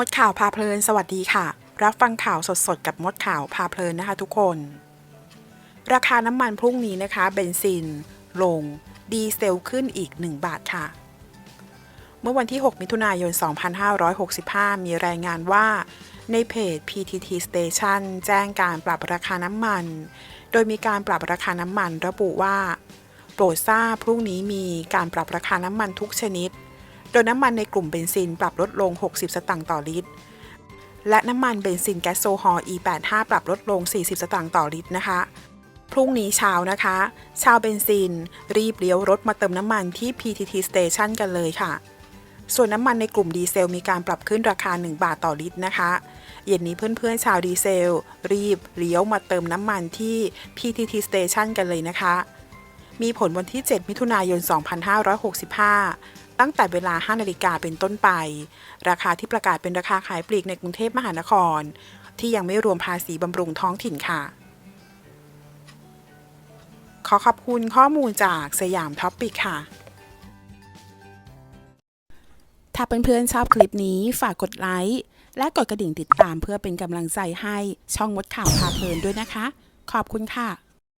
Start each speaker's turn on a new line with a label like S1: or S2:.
S1: มดข่าวพาเพลิน สวัสดีค่ะ รับฟังข่าวสดๆ กับมดข่าวพาเพลินนะคะ ทุกคน ราคาน้ำมันพรุ่งนี้นะคะ เบนซิน ลง ดีเซลขึ้นอีก 1 บาทค่ะ เมื่อวันที่ 6 มิถุนายน 2565 มีรายงานว่าในเพจ PTT Station แจ้งการปรับราคาน้ำมัน โดยมีการปรับราคาน้ำมันระบุว่า โปรดทราบพรุ่งนี้มีการปรับราคาน้ำมันทุกชนิด โดยน้ำมันในกลุ่มเบนซินปรับลดลง 60 สตางค์ต่อลิตร และน้ำมันเบนซินแก๊สโซฮอล์ E85 ปรับลดลง 40 สตางค์ต่อลิตรนะคะ พรุ่งนี้เช้านะคะ ชาวเบนซิน รีบเลี้ยวรถมาเติมน้ำมันที่ PTT Station กันเลยค่ะ ส่วนน้ำมันในกลุ่มดีเซลมีการปรับขึ้นราคา 1 บาทต่อลิตรนะคะ เย็นนี้เพื่อนๆชาวดีเซล รีบเลี้ยวมาเติมน้ำมันที่ PTT Station กันเลยนะคะมีผลวันที่ 7 มิถุนายน 2565 ตั้งแต่เวลา 5 นาฬิกาเป็นต้นไป ราคาที่ประกาศเป็นราคาขายปลีกในกรุงเทพมหานคร ที่ยังไม่รวมภาษีบำรุงท้องถิ่นค่ะ ขอขอบคุณข้อมูลจากสยามท็อปปิกค่ะ ถ้าเพื่อนๆชอบคลิปนี้ฝากกดไลค์และกดกระดิ่งติดตามเพื่อเป็นกำลังใจให้ช่องมดข่าวพาเพลินด้วยนะคะ ขอบคุณค่ะ